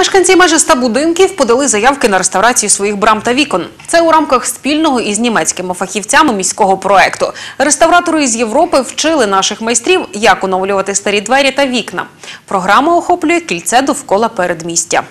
Мешканці майже ста будинків подали заявки на реставрацію своїх брам та вікон. Це у рамках спільного із німецькими фахівцями міського проекту. Реставратори із Європи вчили наших майстрів, як оновлювати старі двері та вікна. Програма охоплює кільце довкола передмістя.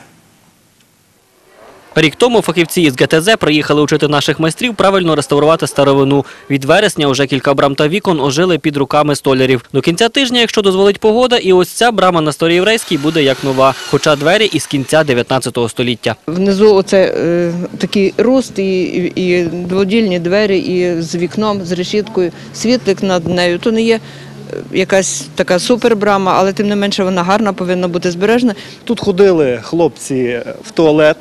Рік тому фахівці із ГТЗ приїхали учити наших майстрів правильно реставрувати старовину. Від вересня уже кілька брам та вікон ожили під руками столярів. До кінця тижня, якщо дозволить погода, і ось ця брама на Староєврейській буде як нова, хоча двері із кінця 19 століття. Внизу оце е, такий руст і, і, і дводільні двері, і з вікном, з решіткою, світлик над нею. То не є е, якась така супербрама, але тим не менше вона гарна, повинна бути збережена. Тут ходили хлопці в туалет.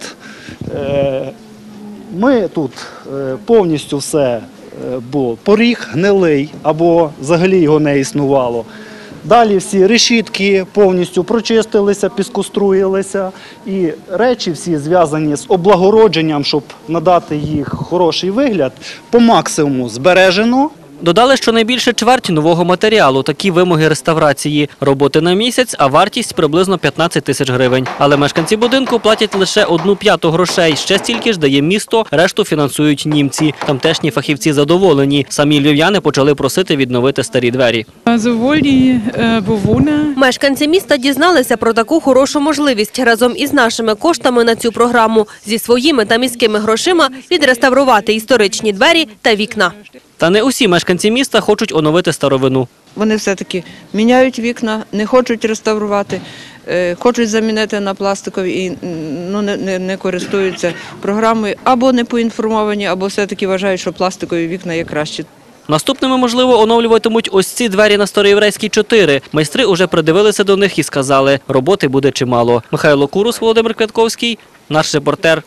Е, Ми тут е, повністю все е, було. Поріг гнилий або взагалі його не існувало. Далі всі решітки повністю прочистилися, піскоструїлися. І речі всі зв'язані з облагородженням, щоб надати їх хороший вигляд, по максимуму збережено. Додали, що найбільше чверть нового матеріалу. Такі вимоги реставрації. Роботи на місяць, а вартість приблизно 15 тисяч гривень. Але мешканці будинку платять лише одну п'яту грошей. Ще стільки ж дає місто, решту фінансують німці. Тамтешні фахівці задоволені. Самі львів'яни почали просити відновити старі двері. Bewohner Мешканці міста дізналися про таку хорошу можливість разом із нашими коштами на цю програму зі своїми та міськими грошима відреставрувати історичні двері та вікна. Та не усі мешканці міста хочуть оновити старовину. Вони все-таки міняють вікна, не хочуть реставрувати, е, хочуть замінити на пластикові і ну, не, не, не користуються програмою, або не поінформовані, або все-таки вважають, що пластикові вікна є кращі. Наступними, можливо, оновлюватимуть ось ці двері на Староєврейській 4. Майстри уже придивилися до них і сказали, роботи буде чимало. Михайло Курус, Володимир Квятковський, наш репортер